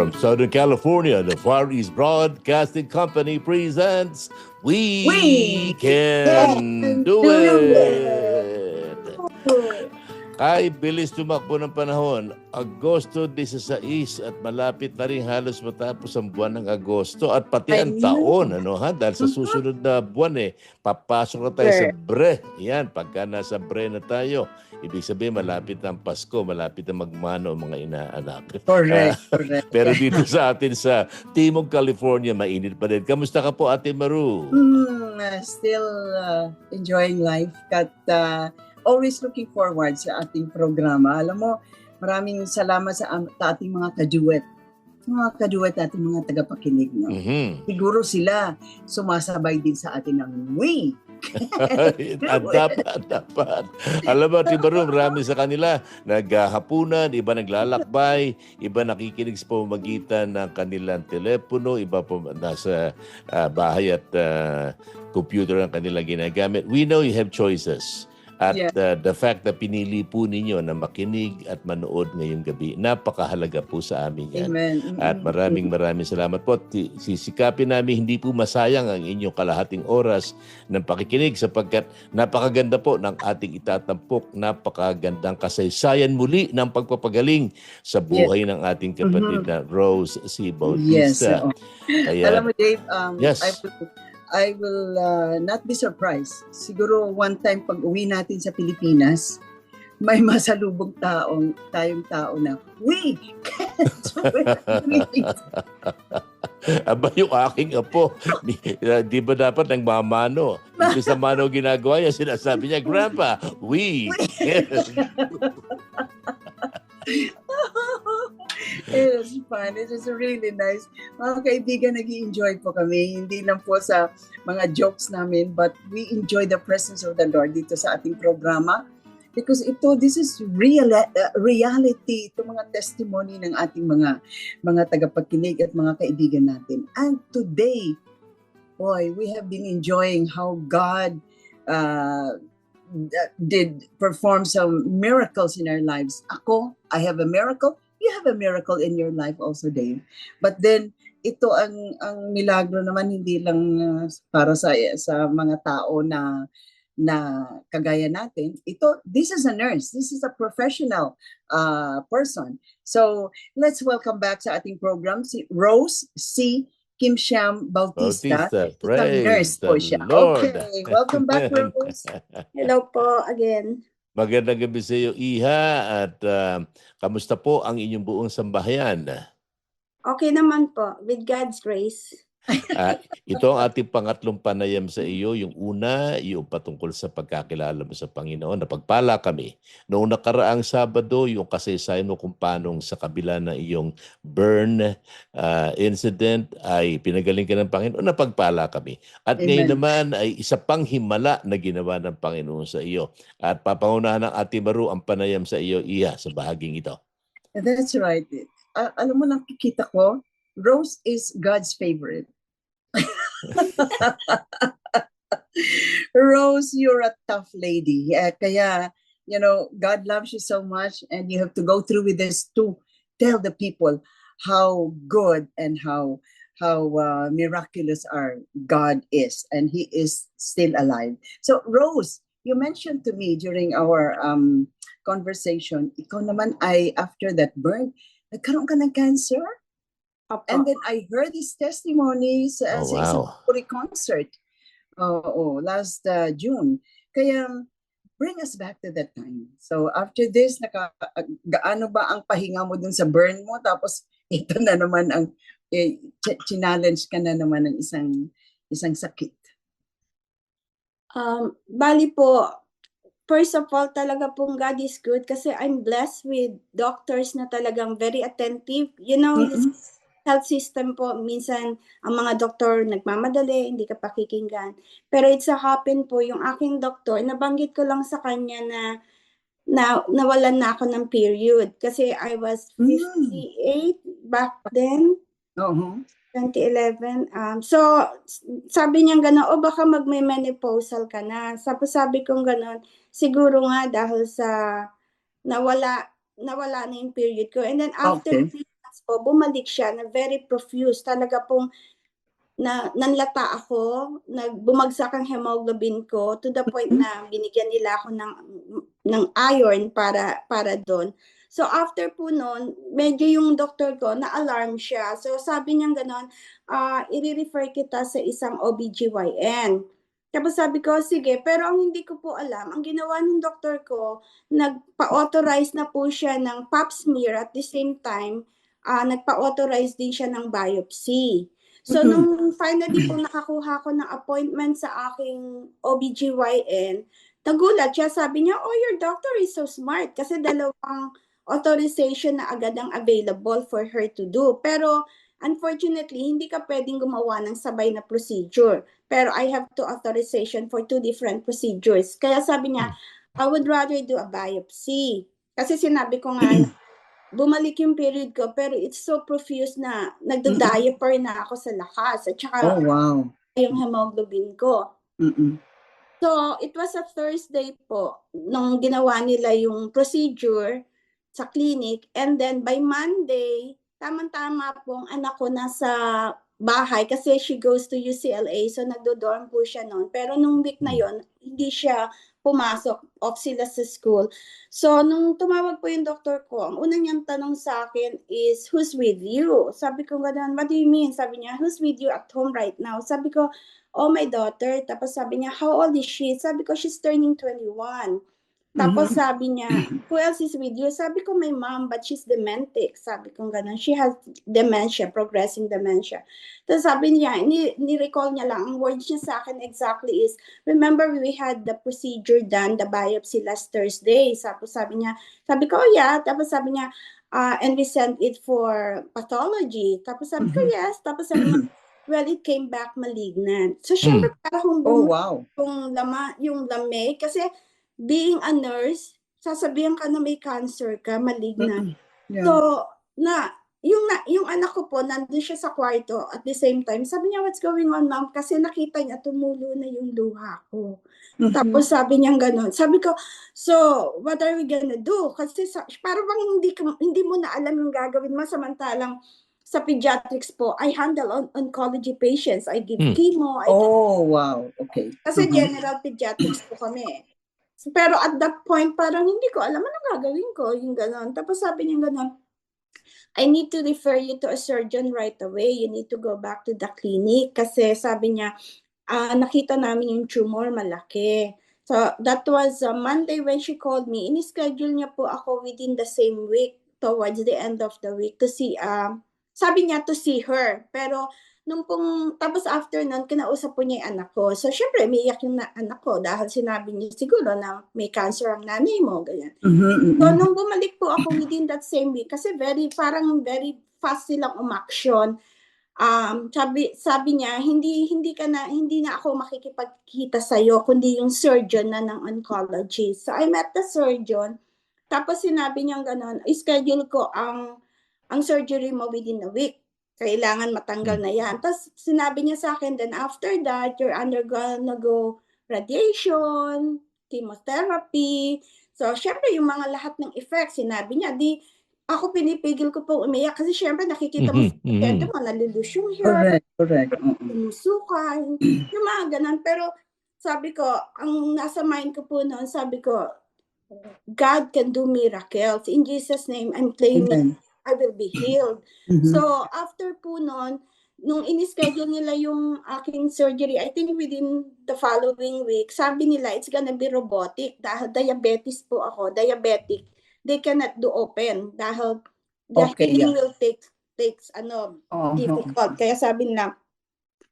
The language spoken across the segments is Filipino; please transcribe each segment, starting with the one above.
From Southern California, the Far East Broadcasting Company presents We, We Can Do Do It! Kay bilis tumakbo ng panahon, Agosto 16 at malapit na rin halos matapos ang buwan ng Agosto at pati ang taon, ano ha? Dahil sa susunod na buwan eh, papasok na tayo sa bre. Yan, pagka nasa bre na tayo, ibig sabihin malapit na ang Pasko, malapit na magmano ang mga inaanak. Correct, correct. Pero dito sa atin sa Timog, California, mainit pa din. Kamusta ka po, Ate Maru? Mm, uh, still uh, enjoying life at uh, always looking forward sa ating programa. Alam mo, maraming salamat sa, am- sa ating mga kaduet. Sa mga kaduet ating mga tagapakinig. No? Mhm. Siguro sila sumasabay din sa atin ng we. At dapat, dapat. Alam mo, Maru, marami sa kanila naghahapunan, iba naglalakbay, iba nakikinig sa pamamagitan ng kanilang telepono, iba po nasa ah, bahay at ah, computer ang kanilang ginagamit. We know you have choices. At Yeah. uh, the fact na pinili po ninyo na makinig at manood ngayong gabi, napakahalaga po sa amin yan. Amen. At maraming maraming salamat po. Ti- Sisikapin namin hindi po masayang ang inyong kalahating oras ng pakikinig sapagkat napakaganda po ng ating itatampok, napakagandang kasaysayan muli ng pagpapagaling sa buhay ng ating kapatid na Rose C. Mm-hmm. Yes. Bautista. oo. Kaya, Alam mo, Dave, um, Yes. I I will uh, not be surprised. Siguro one time pag uwi natin sa Pilipinas, may masalubong taong, tayong tao na, we! aba yung aking apo, di, di ba dapat nagmamano? Hindi sa mano ginagawa niya, sinasabi niya, Grandpa, we. It was fun. It was really nice. Mga kaibigan, nag enjoy po kami. Hindi lang po sa mga jokes namin, but we enjoy the presence of the Lord dito sa ating programa. Because ito, this is real, uh, reality, ito mga testimony ng ating mga mga tagapagkinig at mga kaibigan natin. And today, boy, we have been enjoying how God uh, did perform some miracles in our lives. Ako, I have a miracle. You have a miracle in your life also, Dave. But then, ito ang ang milagro naman hindi lang uh, para sa sa mga tao na na kagaya natin. Ito, this is a nurse. This is a professional uh, person. So, let's welcome back sa ating program si Rose C. Kim Sham Bautista. Bautista, praise nurse po the siya. Lord. Okay, welcome back, Rose. Hello po again. Magandang gabi sa iyo, Iha, at ah, kamusta po ang inyong buong sambahayan? Okay naman po, with God's grace. Ah, ito ang ating pangatlong panayam sa iyo. Yung una, yung patungkol sa pagkakilala mo sa Panginoon. Napagpala kami. Noong nakaraang Sabado, yung kasaysayan mo kung paanong sa kabila ng iyong burn ah, incident ay pinagaling ka ng Panginoon. Napagpala kami. At ngayon Amen. naman ay isa pang himala na ginawa ng Panginoon sa iyo. At papangunahan ng Ate Maru ang panayam sa iyo, Iha, sa bahaging ito. That's right. A- alam mo, nakikita ko, Rose is God's favorite. Rose, you're a tough lady. Eh, kaya, you know, God loves you so much and you have to go through with this to tell the people how good and how how uh, miraculous our God is and he is still alive. So Rose, you mentioned to me during our um, conversation, ikaw naman ay after that burn, nagkaroon ka ng cancer? Opo. And then I heard these testimonies uh, Oh, sa isang wow. Puri concert Oo, last uh, June. Kaya bring us back to that time. So after this, naka, gaano ba ang pahinga mo dun sa burn mo? Tapos ito na naman ang eh, ch- challenge ka na naman ng isang isang sakit. Um, bali po, first of all, talaga pong God is good kasi I'm blessed with doctors na talagang very attentive. You know, Mm-mm. Health system po, minsan ang mga doktor nagmamadali, hindi ka pakikinggan. Pero it's a happen po, yung aking doktor, nabanggit ko lang sa kanya na na nawalan na ako ng period kasi I was Mm. 58 back then. Oo. 2011. Um, so, sabi niya gano'n, o baka magme-menopausal ka na. Tapos sabi kong gano'n, siguro nga dahil sa nawala, nawala na yung period ko. And then after Okay. Months po, bumalik siya na very profuse. Talaga pong na nanlata ako, nagbumagsak ang hemoglobin ko to the point na binigyan nila ako ng ng iron para para doon. So after po noon, medyo yung doktor ko na-alarm siya. So sabi niya gano'n, ah i-refer kita sa isang OBGYN. Tapos sabi ko, sige, pero ang hindi ko po alam, ang ginawa ng doktor ko, nagpa-authorize na po siya ng pap smear at the same time, ah nagpa-authorize din siya ng biopsy. So, Mhm. nung finally po nakakuha ko ng appointment sa aking OBGYN, nagulat siya. Sabi niya, oh, your doctor is so smart kasi dalawang authorization na agad ang available for her to do. Pero, unfortunately, hindi ka pwedeng gumawa ng sabay na procedure. Pero I have two authorization for two different procedures. Kaya sabi niya, I would rather do a biopsy. Kasi sinabi ko nga, bumalik yung period ko, pero it's so profuse na nagdo-diaper na ako sa lakas. At saka Oh, wow. yung hemoglobin ko. Mm-mm. So, it was a Thursday po nung ginawa nila yung procedure sa clinic. And then by Monday, tamang-tama po ang anak ko nasa bahay kasi she goes to UCLA. So, nagdo-dorm po siya noon. Pero nung week na yon hindi siya pumasok. Off sila sa school. So, nung tumawag po yung doktor ko, ang una niyang tanong sa akin is, who's with you? Sabi ko gano'n, what do you mean? Sabi niya, who's with you at home right now? Sabi ko, oh, my daughter. Tapos sabi niya, how old is she? Sabi ko, she's turning 21. Tapos sabi niya, who else is with you? Sabi ko, my mom, but she's dementic. Sabi ko ganun. She has dementia, progressing dementia. Tapos sabi niya, ni, ni-recall niya lang, ang words niya sa akin exactly is, remember we had the procedure done, the biopsy last Thursday. Tapos sabi niya, sabi ko, oh yeah. Tapos sabi niya, uh, and we sent it for pathology. Tapos sabi ko, Mhm. yes. Tapos sabi niya, well, it came back malignant. So, syempre, para kung Oh, wow. yung lama, yung lamay, kasi being a nurse, sasabihan ka na may cancer ka, malignant. Yeah. So, na, yung, na, yung anak ko po, nandun siya sa kwarto at the same time, sabi niya, what's going on, ma'am? Kasi nakita niya, tumulo na yung luha ko. Mhm. Tapos sabi niya gano'n. Sabi ko, so, what are we gonna do? Kasi sa, parang bang hindi, hindi mo na alam yung gagawin mo, samantalang sa pediatrics po, I handle on oncology patients. I give Hmm. chemo, I Oh, wow. Okay. kasi Mhm. general pediatrics po kami. Pero at that point, parang hindi ko alam ano gagawin ko, yung gano'n. Tapos sabi niya gano'n, I need to refer you to a surgeon right away. You need to go back to the clinic. Kasi sabi niya, ah, nakita namin yung tumor malaki. So that was uh, Monday when she called me. Ini-schedule niya po ako within the same week towards the end of the week to see, um, sabi niya to see her. Pero nung pong, tapos after nun, kinausap po niya yung anak ko. So, syempre, umiiyak yung na, anak ko dahil sinabi niya siguro na may cancer ang nanay mo, ganyan. Mhm, So, mhm. nung bumalik po ako within that same week, kasi very, parang very fast silang umaksyon. Um, sabi, sabi niya, hindi, hindi ka na, hindi na ako makikipagkita sa'yo, kundi yung surgeon na ng oncology. So, I met the surgeon. Tapos sinabi niya gano'n, schedule ko ang, ang surgery mo within a week. Kailangan matanggal na yan. Tapos sinabi niya sa akin, then after that, you're undergonna go radiation, chemotherapy. So, syempre, yung mga lahat ng effects, sinabi niya, di, ako pinipigil ko po umiyak kasi syempre nakikita mo Mhm, sa mhm. mo, nalilus yung hair, Correct, correct. Oo. sumusuka, yung mga ganun. Pero sabi ko, ang nasa mind ko po noon, sabi ko, God can do miracles. In Jesus' name, I'm claiming Amen. I will be healed. Mhm. So, after po noon, nung in-schedule nila yung aking surgery, I think within the following week, sabi nila, it's gonna be robotic dahil diabetes po ako, diabetic. They cannot do open dahil the Okay, healing yeah. will take takes ano Oo. difficult. Kaya sabi nila,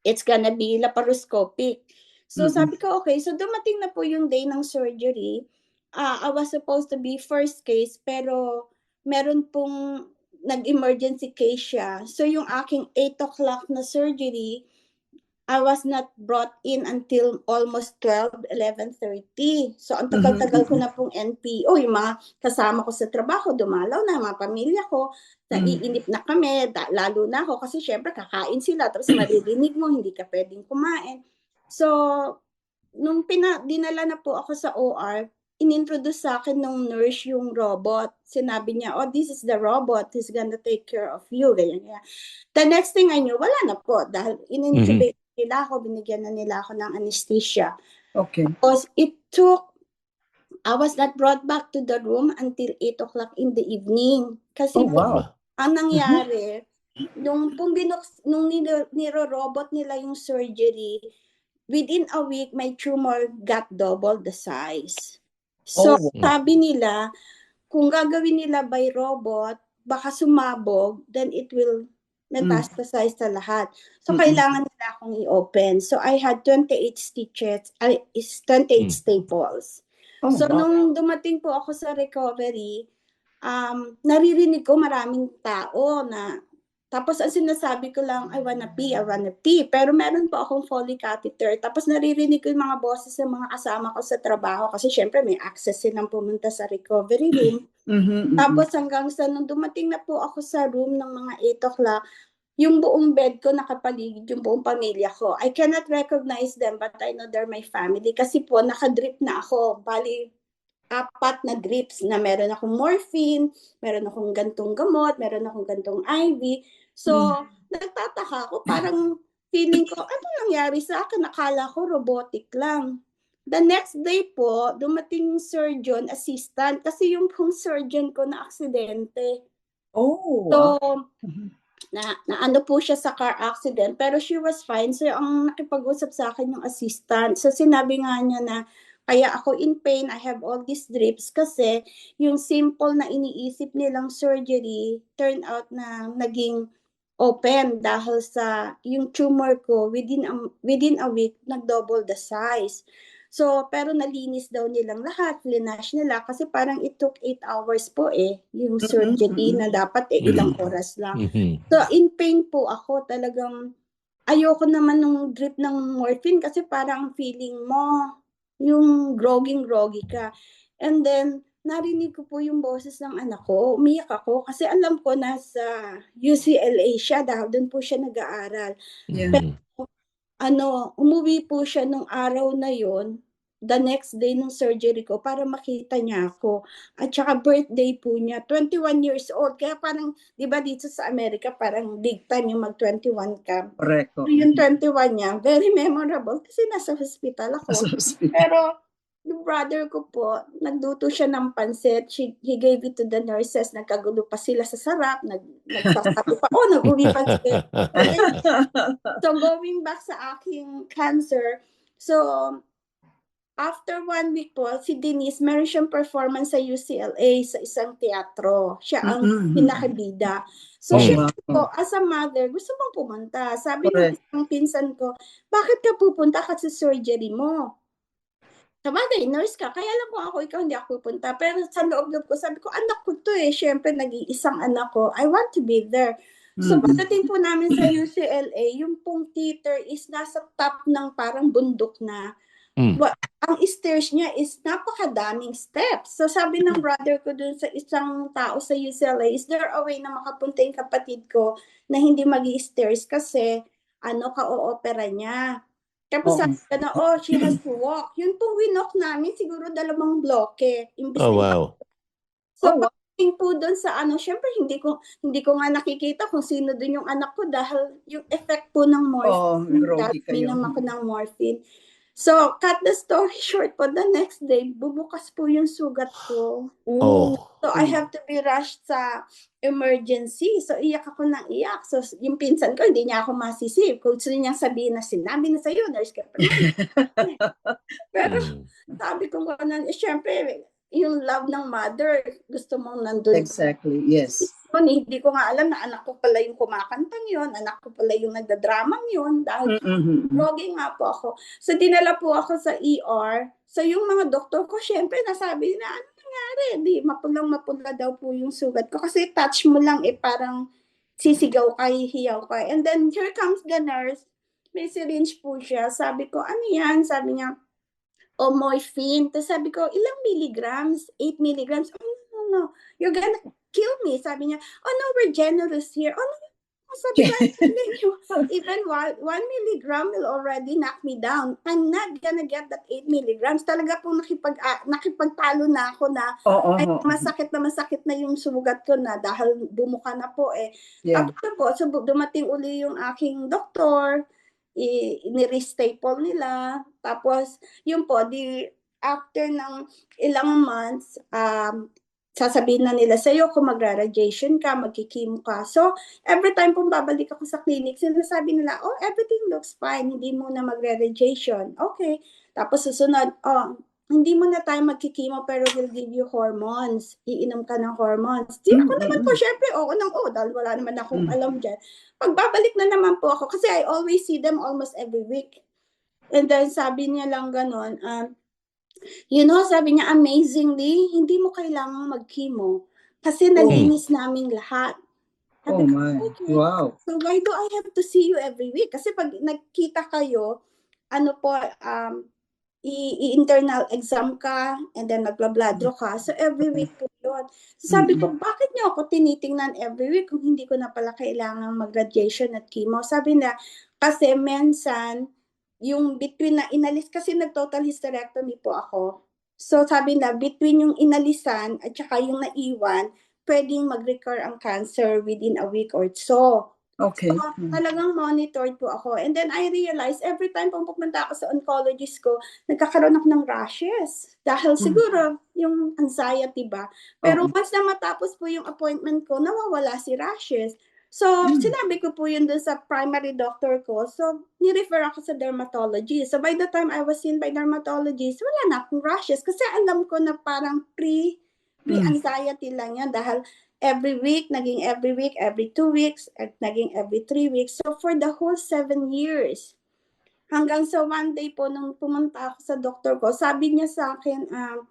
it's gonna be laparoscopic. So Mm-mm. sabi ko, okay, so dumating na po yung day ng surgery. Ah, I was supposed to be first case, pero meron pong nag-emergency case siya. So yung aking 8 o'clock na surgery, I was not brought in until almost 12, 11.30. So ang tagal-tagal ko na pong NPO. Yung mga kasama ko sa trabaho, dumalaw na, mga pamilya ko, naiinip na kami, lalo na ako. Kasi syempre kakain sila, tapos maririnig mo, hindi ka pwedeng kumain. So, nung pina, dinala na po ako sa OR, inintroduce sa akin nung nurse yung robot. Sinabi niya, oh, this is the robot. He's gonna take care of you. Ganyan, ganyan. The next thing I knew, wala na po. Dahil in-intubate nila ako, binigyan na nila ako ng anesthesia. Okay. Because it took, I was not brought back to the room until 8 o'clock in the evening. Kasi Oh, wow. ang nangyari, nung pong binuks, nung nilo- niro-robot nila yung surgery, within a week, my tumor got double the size. So, Oh. sabi nila, kung gagawin nila by robot, baka sumabog, then it will metastasize sa lahat. So, Mm-mm. kailangan nila akong i-open. So, I had 28 stitches, ay, is 28 Mm. staples. Oh, So, wow. nung dumating po ako sa recovery, um, naririnig ko maraming tao na, tapos ang sinasabi ko lang, I wanna pee, I wanna pee. Pero meron po akong Foley catheter. Tapos naririnig ko yung mga boses ng mga kasama ko sa trabaho kasi syempre may access silang pumunta sa recovery room. Mhm, mhm. Tapos hanggang sa nung dumating na po ako sa room ng mga 8 o'clock, yung buong bed ko nakapaligid yung buong pamilya ko. I cannot recognize them but I know they're my family kasi po nakadrip na ako. Bali, apat na drips na meron akong morphine, meron akong gantong gamot, meron akong gantong IV. So, nagtataka ako, parang feeling ko, ano nangyari sa akin? Akala ko robotic lang. The next day po, dumating yung surgeon assistant kasi yung pong surgeon ko na aksidente. Oh, So. Mhm. na, na ano po siya sa car accident, pero she was fine. So, ang nakipag-usap sa akin yung assistant. So, sinabi nga niya na, kaya ako in pain, I have all these drips kasi yung simple na iniisip nilang surgery, turn out na naging open dahil sa yung tumor ko within a, within a week nag-double the size. So, pero nalinis daw nilang lahat, linash nila kasi parang it took 8 hours po eh, yung Mhm, surgery na dapat eh ilang oras lang. Mhm. So, in pain po ako talagang ayoko naman nung drip ng morphine kasi parang feeling mo yung groging-groggy ka. And then, narinig ko po yung boses ng anak ko. Umiyak ako kasi alam ko nasa UCLA siya dahil doon po siya nag-aaral. Yeah. Mhm. Ano, umuwi po siya nung araw na yon the next day ng surgery ko para makita niya ako. At saka birthday po niya, 21 years old. Kaya parang, di ba dito sa Amerika, parang big time yung mag-21 ka. Correct. So, yung 21 niya, very memorable kasi nasa hospital ako. Pero, yung brother ko po, nagluto siya ng pansit. She, he gave it to the nurses. Nagkagulo pa sila sa sarap. Nag, nagsasabi pa, oh, nag-uwi pa sila. So, going back sa aking cancer, so, after one week po, si Denise, meron siyang performance sa UCLA sa isang teatro. Siya ang Mhm. pinakabida. So, Oh, siya wow. po, as a mother, gusto mong pumunta. Sabi ng isang pinsan ko, bakit ka pupunta kasi surgery mo? Sabagay, nurse ka. Kaya lang kung ako, ikaw, hindi ako pupunta. Pero sa loob-loob ko, sabi ko, anak ko to eh. Siyempre, nag-iisang anak ko. I want to be there. So, pagdating po namin sa UCLA, yung pong theater is nasa top ng parang bundok na. Mm. Wa- Ang stairs niya is napakadaming steps. So, sabi ng brother ko dun sa isang tao sa UCLA, is there a way na makapunta yung kapatid ko na hindi mag stairs kasi ano ka-o-opera niya. Tapos Oo. sabi ko na, oh, she has to walk. Yun pong winok namin, siguro dalawang bloke. Imbis Oh, na- wow. So, Oh, wow. po doon sa ano, syempre hindi ko hindi ko nga nakikita kung sino doon yung anak ko dahil yung effect po ng morphine. Oh, groggy kayo. Minam ako ng morphine. So, cut the story short po, the next day, bumukas po yung sugat ko. Oh. So, I have to be rushed sa emergency. So, iyak ako ng iyak. So, yung pinsan ko, hindi niya ako masisip. Kung gusto niyang sabihin na sinabi na sa'yo, nurse ka pa. Pero, Mhm. sabi ko nga, eh, syempre, yung love ng mother, gusto mong nandun Exactly. Yes. eh, hindi ko nga alam na anak ko pala yung kumakantang yun, anak ko pala yung nagdadramang yun, dahil Mhm. Vlogging nga po ako. So, dinala po ako sa ER. So, yung mga doktor ko, syempre, nasabi na, ano nangyari? Di, mapulang mapula daw po yung sugat ko. Kasi touch mo lang eh, parang sisigaw ka, hihiyaw ka. And then, here comes the nurse. May syringe po siya. Sabi ko, ano yan? Sabi niya, oh, morphine. Tapos sabi ko, ilang milligrams? 8 milligrams? Oh, no, no, no. You're gonna kill me. Sabi niya, oh no, we're generous here. Oh, no. Sabi ko, "Hindi niyo. even one, one milligram will already knock me down. I'm not gonna get that 8 milligrams. Talaga pong nakipag, ah, nakipagtalo na ako na Oo. ay, masakit na masakit na yung sugat ko na dahil bumuka na po eh. Yeah. Tapos po, so dumating uli yung aking doktor, ni-restaple nila. Tapos, yun po, di, after ng ilang months, um, sasabihin na nila sa'yo kung magra-radiation ka, magkikimo ka. So, every time pong babalik ako sa clinic, sinasabi nila, oh, everything looks fine, hindi mo na magre-radiation. Okay. Tapos susunod, oh, hindi mo na tayo magkikimo pero we'll give you hormones. Iinom ka ng hormones. Di, ako Mm, naman mm, po, syempre, oo nang oo, dahil wala naman akong Mm. alam dyan. Pagbabalik na naman po ako, kasi I always see them almost every week. And then sabi niya lang ganon, um, you know, sabi niya, amazingly, hindi mo kailangang mag-chemo. Kasi nalinis namin lahat. Oh Sabi ko, my. okay. Wow. So why do I have to see you every week? Kasi pag nagkita kayo, ano po, um, i-internal exam ka, and then magla-blood draw ka. So every week po yun. So sabi ko, bakit niyo ako tinitingnan every week kung hindi ko na pala kailangan mag-radiation at chemo? Sabi na, kasi mensan, yung between na inalis, kasi nag-total hysterectomy po ako. So sabi na, between yung inalisan at saka yung naiwan, pwedeng mag-recur ang cancer within a week or so. Okay. So, talagang monitored po ako. And then I realized every time pong pupunta ako sa oncologist ko, nagkakaroon ako ng rashes. Dahil Mm. siguro yung anxiety ba. Pero once na matapos po yung appointment ko, nawawala si rashes. So, Mm. sinabi ko po yun dun sa primary doctor ko. So, ni-refer ako sa dermatologist. So, by the time I was seen by dermatologist, wala na akong rashes. Kasi alam ko na parang pre, Mm. pre-anxiety lang yan. Dahil every week, naging every week, every two weeks, at naging every three weeks. So, for the whole seven years, hanggang sa one day po, nung pumunta ako sa doktor ko, sabi niya sa akin, um,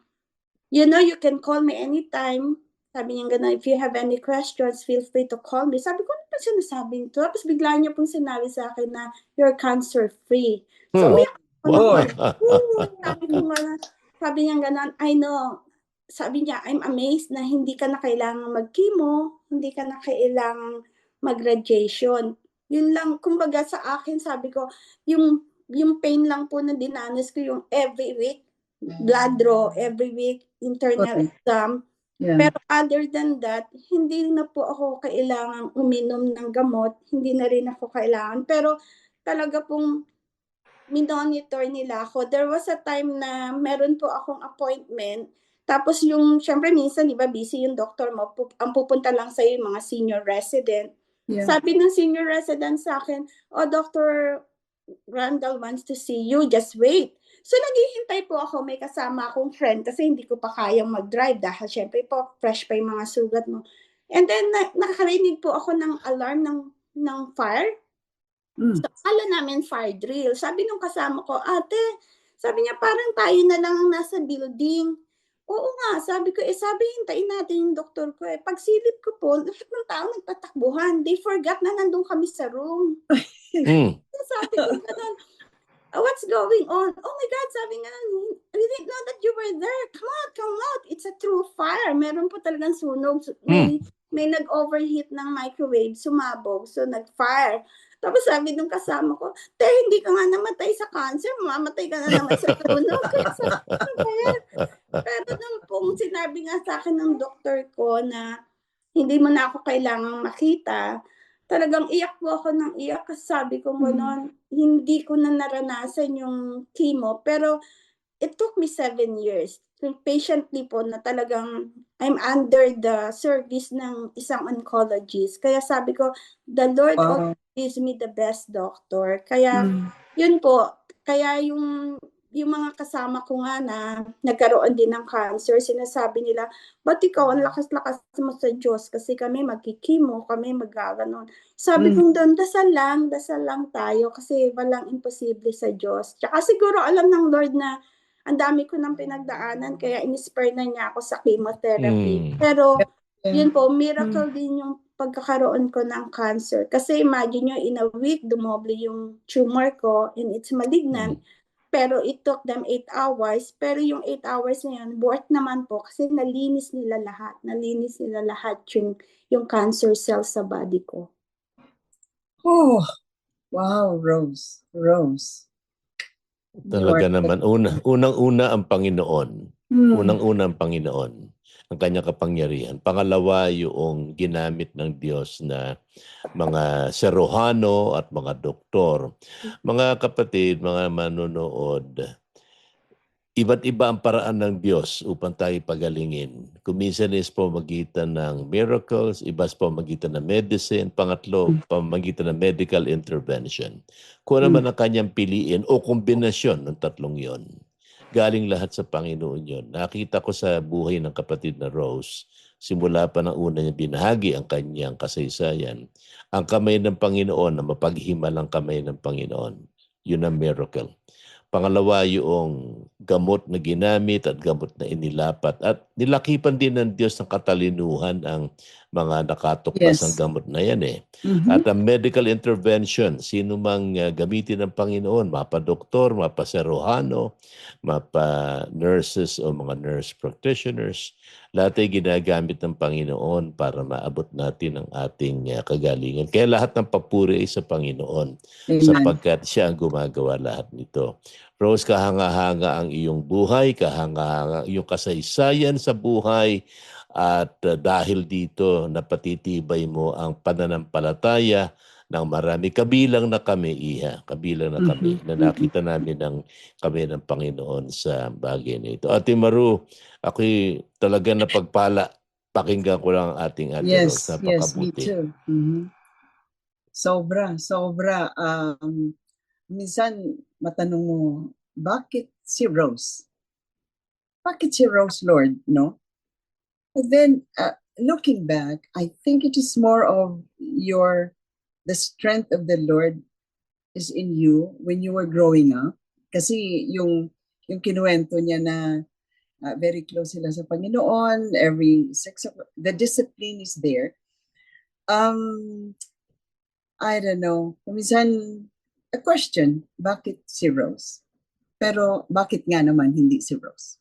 you know, you can call me anytime. Sabi niya gano'n, if you have any questions, feel free to call me. Sabi ko, ano ba sinasabi nito? Tapos bigla niya pong sinabi sa akin na you're cancer-free. So, Hmm. umiyak ako. Nga, sabi niya gano'n, I know. Sabi niya, I'm amazed na hindi ka na kailangan mag-chemo, hindi ka na kailangan mag-radiation. Yun lang, kumbaga sa akin, sabi ko, yung yung pain lang po na dinanas ko yung every week, blood draw, every week, internal Okay. exam. Yeah. Pero other than that, hindi na po ako kailangan uminom ng gamot, hindi na rin ako kailangan. Pero talaga pong minonitor nila ako. There was a time na meron po akong appointment. Tapos yung, syempre minsan, di ba, busy yung doctor mo. Pu- ang pupunta lang sa'yo yung mga senior resident. Yeah. Sabi ng senior resident sa akin, oh, Dr. Randall wants to see you, just wait. So, naghihintay po ako, may kasama akong friend kasi hindi ko pa kayang mag-drive dahil syempre po, fresh pa yung mga sugat mo. And then, na- nakakarinig po ako ng alarm ng, ng fire. Mm. So, akala namin fire drill. Sabi nung kasama ko, ate, sabi niya, parang tayo na lang ang nasa building. Oo nga, sabi ko, eh sabi, hintayin natin yung doktor ko. Eh, pagsilip ko po, lahat ng tao nagtatakbuhan. They forgot na nandun kami sa room. Hmm. Sabi ko ganun, "Ah, what's going on? Oh my God, sabi nga, we didn't know that you were there. Come out, come out. It's a true fire. Meron po talagang sunog. Su- May, may nag-overheat ng microwave, sumabog, so nag-fire. Tapos sabi nung kasama ko, te, hindi ka nga namatay sa cancer, mamamatay ka na naman sa sunog. Kaya sabi ko, "Ano ba yan?" Pero nung pong sinabi nga sa akin ng doktor ko na hindi mo na ako kailangang makita, talagang iyak po ako ng iyak kasi sabi ko gano'n, hindi ko na naranasan yung chemo, pero it took me seven years. Patiently po na talagang I'm under the service ng isang oncologist. Kaya sabi ko, the Lord always gives me the best doctor. Kaya Mm. yun po, kaya yung yung mga kasama ko nga na nagkaroon din ng cancer, sinasabi nila, ba't ikaw ang lakas-lakas mo sa Diyos? Kasi kami magkikimo, kami magaganon. Sabi Mm. ko doon, dasal lang, dasal lang tayo kasi walang imposible sa Diyos. Tsaka siguro alam ng Lord na ang dami ko nang pinagdaanan kaya in-spare na niya ako sa chemotherapy. Mm. Pero yun po, miracle din yung pagkakaroon ko ng cancer. Kasi imagine nyo, in a week, dumoble yung tumor ko and it's malignant. Pero it took them 8 hours. Pero yung 8 hours na yun, worth naman po kasi nalinis nila lahat. Nalinis nila lahat yung, yung cancer cells sa body ko. Oh, wow, Rose. Rose. Talaga naman. Una, unang-una ang Panginoon. Hmm. Unang-una ang Panginoon. Ang kanyang kapangyarihan. Pangalawa, yung ginamit ng Diyos na mga serohano at mga doktor. Mga kapatid, mga manonood, iba't iba ang paraan ng Diyos upang tayo pagalingin. Kuminsan is pamagitan ng miracles, iba sa pamagitan ng medicine, pangatlo, pamagitan ng medical intervention. Kung ano man ang kanyang piliin o kombinasyon ng tatlong yon. Galing lahat sa Panginoon yon. Nakita ko sa buhay ng kapatid na Rose, simula pa ng una niya binahagi ang kanyang kasaysayan, ang kamay ng Panginoon na mapaghimal ang kamay ng Panginoon. Yun ang miracle. Pangalawa, yung gamot na ginamit at gamot na inilapat. At nilakipan din ng Diyos ng katalinuhan ang mga nakatuklas Yes. ng gamot na yan eh. Mhm. At ang medical intervention, sino mang uh, gamitin ng Panginoon, mapa-doktor, mapa-serohano, mapa-nurses o mga nurse practitioners, lahat ay ginagamit ng Panginoon para maabot natin ang ating uh, kagalingan. Kaya lahat ng papuri ay sa Panginoon Amen. sapagkat siya ang gumagawa lahat nito. Rose, kahanga-hanga ang iyong buhay, kahanga-hanga ang iyong kasaysayan sa buhay, at uh, dahil dito napatitibay mo ang pananampalataya ng marami. Kabilang na kami, Iha. Kabilang na kami. Mhm, Na nakita namin ng kami ng Panginoon sa bagay na ito. Ate Maru, ako'y talaga napagpala. Pakinggan ko lang ang ating Ate Yes, Rose. yes, me Napakabuti. too. Mhm. Sobra, sobra. Um, minsan, matanong mo, bakit si Rose? Bakit si Rose, Lord, no? And then, uh, looking back, I think it is more of your, the strength of the Lord is in you when you were growing up. Kasi yung, yung kinuwento niya na uh, very close sila sa Panginoon, every sex, the discipline is there. Um, I don't know. Minsan, a question, bakit si Rose? Pero bakit nga naman hindi si Rose?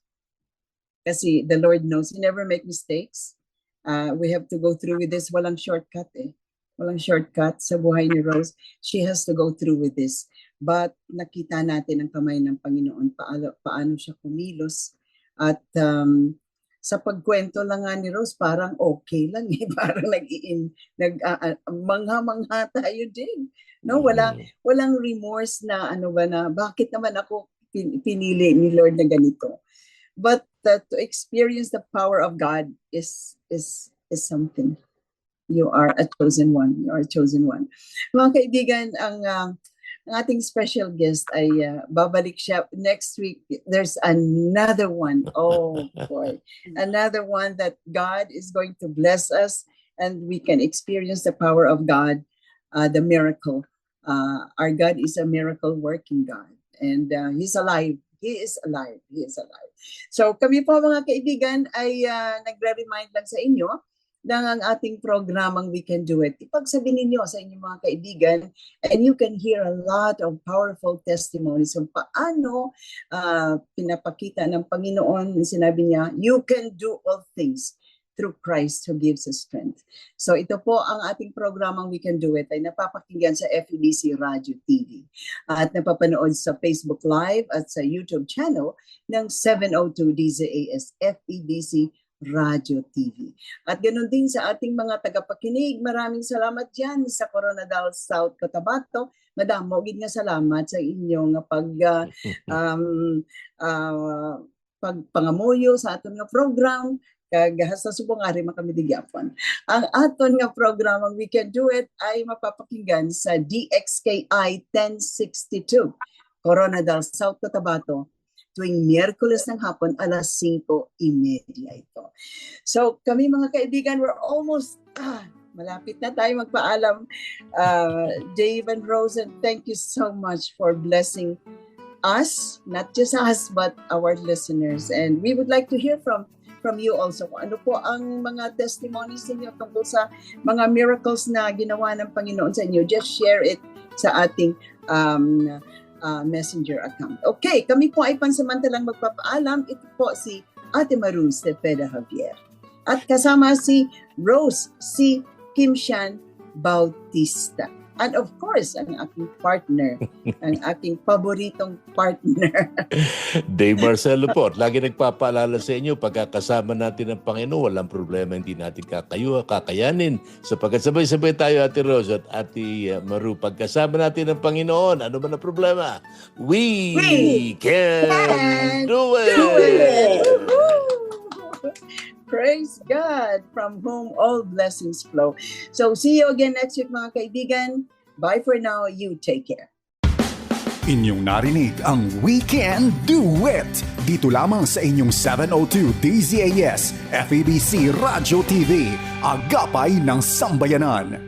Kasi the Lord knows He never make mistakes. Uh, we have to go through with this. Walang shortcut eh. Walang shortcut sa buhay ni Rose. She has to go through with this. But nakita natin ang kamay ng Panginoon paano, paano siya kumilos. At um, sa pagkwento lang nga ni Rose, parang okay lang eh. Parang nag-iin, nag, ah, mangha-mangha tayo din. No, wala, Mm. walang remorse na ano ba na bakit naman ako pin- pinili ni Lord na ganito. But uh, to experience the power of God is is is something. You are a chosen one. You are a chosen one. Mga kaibigan, ang uh, ang ating special guest ay uh, babalik siya next week. There's another one. Oh boy. Another one that God is going to bless us and we can experience the power of God, uh, the miracle. Uh, our God is a miracle working God and uh, He's alive. He is alive. He is alive. So kami po mga kaibigan ay uh, nagre-remind lang sa inyo ng ang ating programang We Can Do It. Ipagsabihin ninyo sa inyong mga kaibigan and you can hear a lot of powerful testimonies kung paano uh, pinapakita ng Panginoon, sinabi niya, you can do all things through Christ who gives us strength. So ito po ang ating programang We Can Do It ay napapakinggan sa FEBC Radio TV at napapanood sa Facebook Live at sa YouTube channel ng 702 DZAS FEBC Radio TV. At ganoon din sa ating mga tagapakinig, maraming salamat dyan sa Coronadal South Cotabato. Madam, mogid nga salamat sa inyong pag uh, um, uh, pagpangamuyo sa aton nga program kag sa subong ari makamidigyapon. Ang aton nga programang We Can Do It ay mapapakinggan sa DXKI 1062 Coronadal South Cotabato tuwing Miyerkules ng hapon alas 5.30 ito. So kami mga kaibigan, we're almost, ah, malapit na tayo magpaalam. Uh, Dave and Rosen, thank you so much for blessing us, not just us, but our listeners. And we would like to hear from from you also. Ano po ang mga testimonies ninyo tungkol sa mga miracles na ginawa ng Panginoon sa inyo. Just share it sa ating um, uh, messenger account. Okay, kami po ay pansamantalang magpapaalam. Ito po si Ate Maru Cepeda Javier. At kasama si Rose C. Kimshan Bautista. And of course, ang aking partner, ang aking paboritong partner. Dave Marcelo po. Lagi nagpapaalala sa inyo, pagkakasama natin ang Panginoon, walang problema, hindi natin kakayo, kakayanin. Sapagkat sabay-sabay tayo, Ate Rose at Ate uh, Maru, pagkasama natin ang Panginoon, ano ba na problema? We, We can, can do it! Do it! Praise God, from whom all blessings flow. So see you again next week mga kaibigan. Bye for now. You take care. Inyong narinig ang Weekend Duet dito lamang sa inyong 702 DZAS FABC Radio TV, Agapay ng Sambayanan.